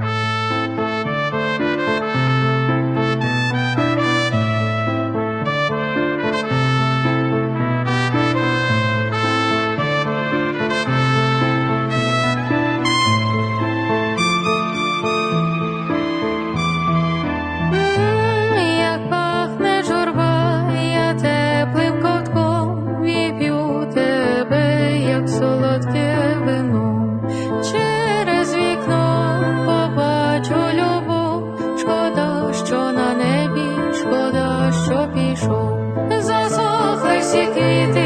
Música прийшов, засохли всі.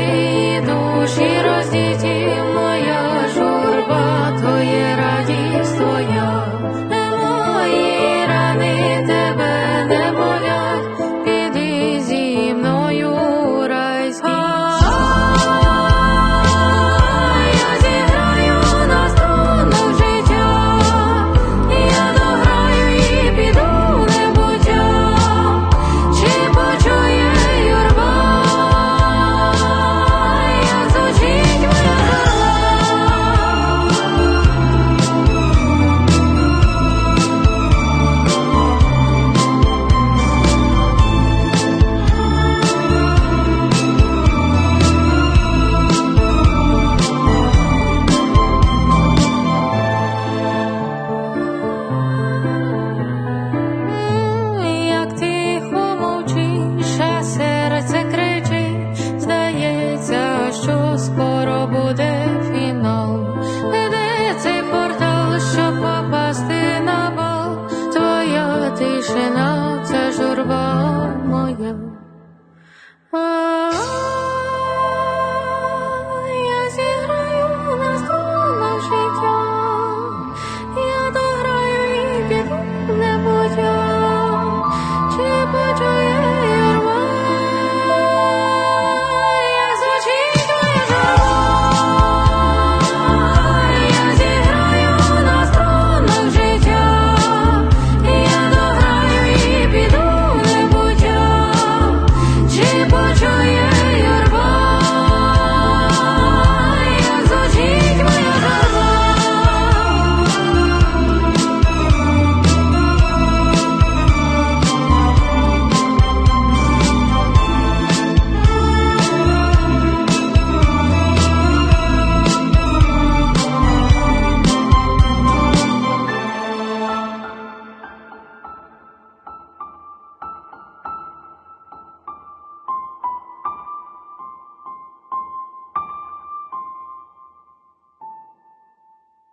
Пішли на це журба моя.